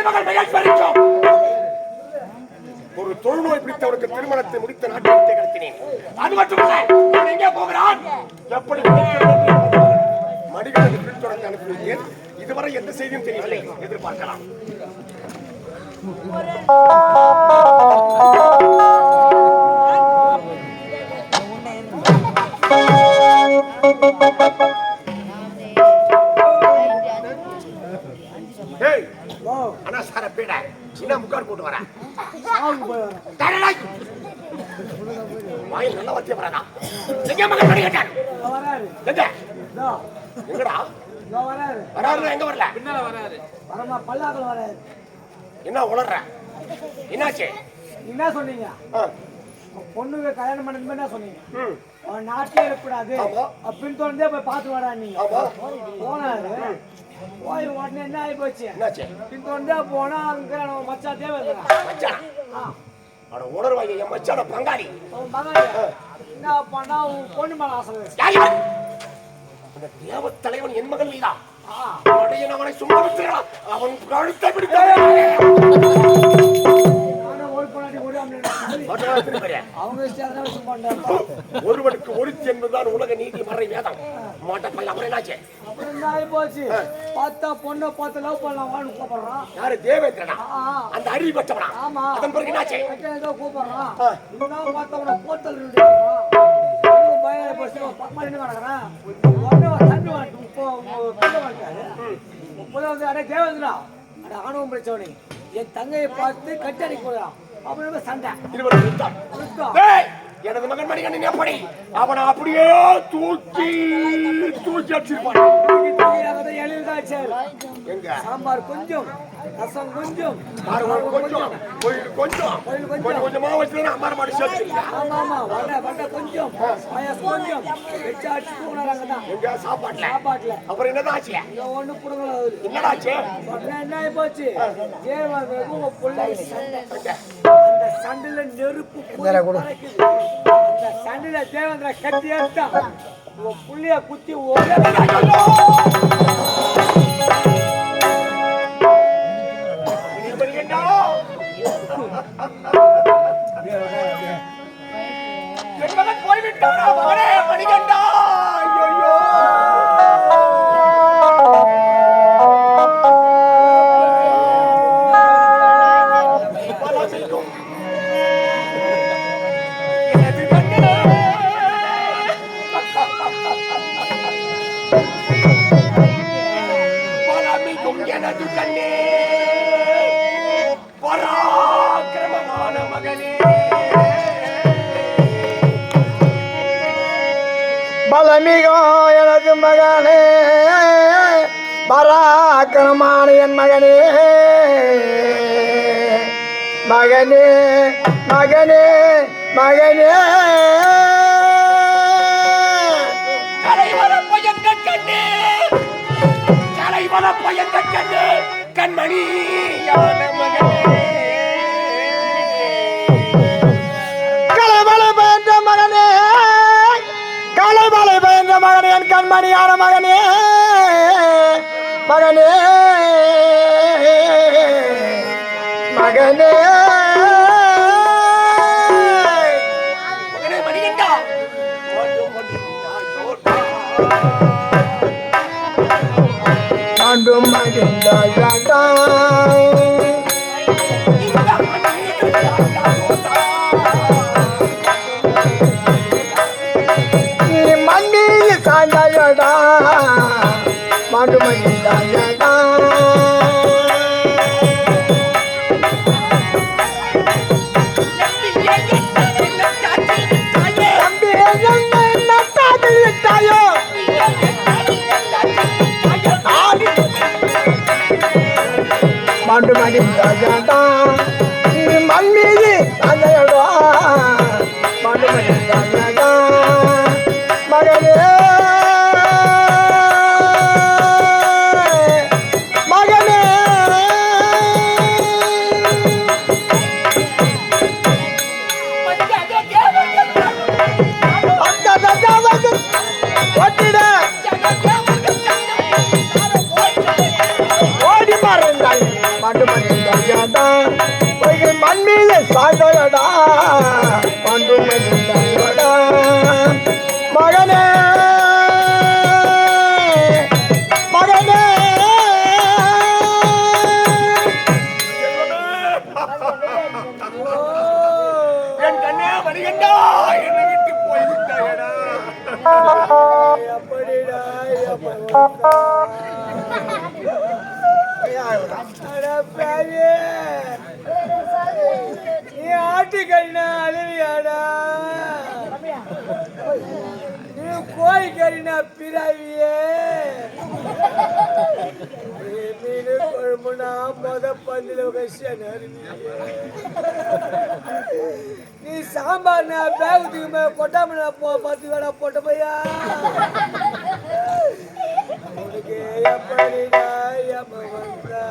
எனது மகள் மகேஸ்வரிக்கும் ஒரு தொழுநோய் பிடித்தவருக்கு திருமணத்தை முடித்த நாட்டை கடத்தினேன். அது மட்டுமல்ல அவன் எங்கே போகிறான்? எப்படி மடிகளை பின்தொடர்ந்து அனுப்பிவிட்டேன். இதுவரை எந்த செய்தியும் தெரியவில்லை. எதிர்பார்க்கலாம். அனாசார பீட சின்ன முக்காடு போட்டு வரேன். வாயில் நல்ல வார்த்தையை வராதா எங்க மகன் மணி கேட்டான் வராரு எங்க எங்கடா வராரு வராருன்னா எங்க வரல வரமா பல்லாக்கள் வராரு என்ன உளர்ற என்னாச்சு என்ன சொன்னீங்க ஆ, பொண்ணுக்கு கல்யாணம் பண்ணணுமே என்ன சொன்னீங்க. அவன் நாட்டிலே இருக்கக்கூடாது. அப்படின்னு தோணுதே போய் பார்த்து வரா நீங்க. ஆமா. போனாரு. போய் உடனே என்ன ஆகி போச்சு? பின் தோண்டே போனா அங்க நம்ம மச்சான் அட உணர்வாங்க என் மச்சான பங்காளி. என்ன பண்ணா உன் பொண்ணு மேல ஆசை? அந்த தேவ தலைவன் என் மகன் அடையன் அவனை சும்மா அவன் கழுத்தை பிடித்த ஒருவனுக்கு ஒருத்தி என்பதுதான் உலக நீதி மறை வேதம். மாட்டப்பல்ல அவன் என்னாச்சு? அப்புறம் போச்சு? பார்த்தா பொண்ணை பார்த்து லவ் பண்ணலாம் வான்னு கூப்பிடுறான். யாரு? தேவேந்திரனா? அந்த அறிவு பெற்றவனா? ஆமா. அதன் பிறகு என்னாச்சு? ஏதோ கூப்பிடுறான். இன்னும் பார்த்தவன போத்தல் பயம் போச்சு, பக்கமா நின்னு கிடக்குறான். உடனே தண்ணி வாங்கிட்டு வந்து, அடே தேவேந்திரா, அட ஆணவம் பிடிச்சவனே, என் தங்கையை பார்த்து கட்டடி போறான். அப்படின்னு சண்டை. யுத்தம். டேய், எனது மகன் மணிகண்டன் எப்படி? அவனை அப்படியே தூக்கி தூக்கி அடிச்சிருப்பான். எங்க? சாம்பார் கொஞ்சம் ரசம் கொஞ்சம். கொஞ்சம். கொஞ்சம். கொஞ்சம். கொஞ்சமா. வச்சுனா அம்மா மாடி ஆமா ஆமா. வடை வடை கொஞ்சம். பாயாசம் கொஞ்சம். வச்சு அடிச்சு தூங்கினாங்க தான். எங்க? சாப்பாட்டுல. சாப்பாட்டுல. அப்புறம் என்னதான் ஆச்சு? இங்க ஒண்ணு புடுங்கல என்னடா ஆச்சு? என்ன போச்சு? உங்க பிள்ளை சண்டை எங்க? அந்த சண்டையில நெருப்பு சண்டையில தேவேந்திர கத்தி எடுத்தான் உங்க புள்ளைய குத்தி ஒரே போய்விட்டானா மகனே மணிகண்டா பலமிகோ எனது மகனே பராக்கிரமான என் மகனே. மகனே மகனே மகனே. கலைமலை பயின்ற மகனே என் கண்மணியான மகனே. மகனே. மகனே. ஆண்டும் மகிழ்ந்தாயாண்டா சாய்ந்தாயடா மாண்டு மகிழ்ந்தாயடா தம்பி வைகை மண் மீது சாய்ந்தடா பாண்டு மணி தங்கடா மகனே. மகனே. என் கண்ணே மணிகண்டா என்னை விட்டு போய்விட்டாயடா. எப்படிடா பாவியே நீ ஆட்டுக்கறினா அழுவியாடா நீ கோழிக்கறினா பிராவியே நீ மீன் குழம்புனா மொத பந்தில கஷ்டம் நீ சாம்பார்னா பேகுத்துக்கு மேல கொட்டாமனா போ பத்து வேடா போட்ட பையா. உனக்கு எப்படிடா எப்ப வந்தா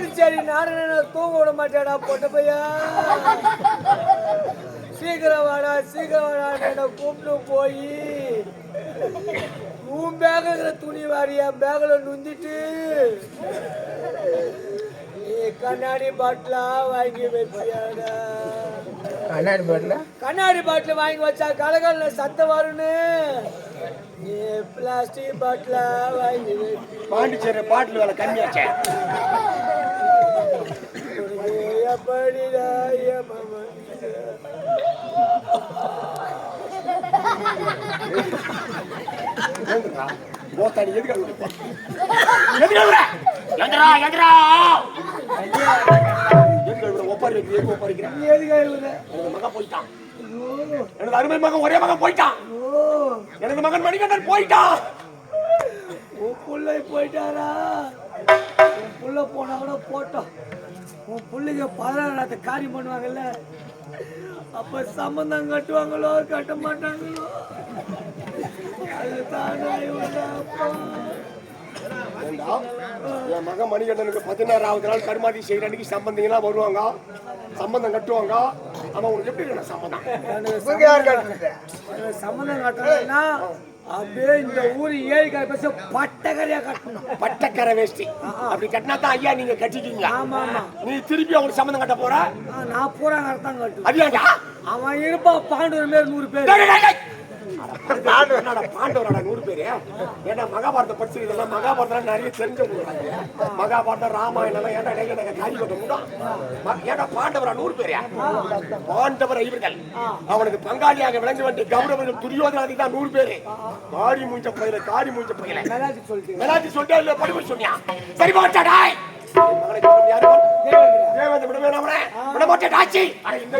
பாண்டிச்சேரி நாராயண தூங்க விட மாட்டேடா போட்ட பையா. சீக்கிரம் வாடா சீக்கிரம் வாடா கூப்பிட்டு போய். உன் இருக்கிற துணி வாரி என் பேக்ல நுந்திட்டு. நீ கண்ணாடி பாட்டிலா வாங்கி வச்சியாடா. கண்ணாடி போடல கண்ணாடி பாட்டில் வாங்கி வச்சா கலகல்ல சத்தம் வரும்னு. நீ பிளாஸ்டிக் பாட்டிலா வாங்கி வச்சு பாண்டிச்சேரி பாட்டில் வேலை கம்மியாச்சே. எதுக்கு எனது போயிட்டான் அருமை மகன் ஒரே மகன் போயிட்டான் ஓ எனது மகன் மணிகண்டன் போயிட்டான் உன் புள்ளை போயிட்டாரா? உன் புள்ள போனா கூட போட்டோம். உன் புள்ளைங்க பதினாறு காரியம் பண்ணுவாங்கல்ல அப்ப சம்பந்தம் கட்டுவாங்களோ கட்ட மாட்டாங்களோ? என் மகன் மணிகண்டனுக்கு பதினாறாவது நாள் கருமாதி செய்கிற அன்னைக்கு சம்பந்திங்களாம் வருவாங்க? சம்பந்தம் கட்டுவாங்க? ஆமா உனக்கு எப்படி இருக்கணும் சம்பந்தம்? இவங்க சம்மந்தம் அப்படியே இந்த ஊர் ஏரிக்கார பேச பட்டக்கரையா கட்டணும். பட்டக்கரை வேஷ்டி அப்படி கட்டினா தான் ஐயா நீங்க கட்டிட்டீங்க ஆமா ஆமா. நீ திருப்பி அவங்களுக்கு சம்பந்தம் கட்ட போற? நான் பூரா கட்டுவேன். அது ஏன்டா? அவன் இருப்பான் பாண்டவர் மாரி நூறு பேர். என்னடா பாண்டவராடா நூறு பேரு. ஏன்னா மகாபாரத படிச்சு இதெல்லாம் மகாபாரதம் நிறைய தெரிஞ்சவங்க மகாபாரதம் ராமாயணம் ஏன்டா டேய், எனக்கு காரி கொட்ட முடியும் ஏன்டா பாண்டவரா நூறு பேரு? பாண்டவர் இவர்கள் அவனுக்கு பங்காளியாக விளங்க வேண்டிய கௌரவர்கள் துரியோதனாதி தான் நூறு பேரு. காரி மூஞ்ச பயில காரி மூஞ்ச பயில. மேலாஜி சொல்லிட்டு இல்ல படிப்பு சொன்னியா? சரி மாட்டாடாய் என் மகனை கொண்டு யாரு? தேவேந்திர விடவே நம்மளே விட மாட்டேன் ஆச்சி அட இந்த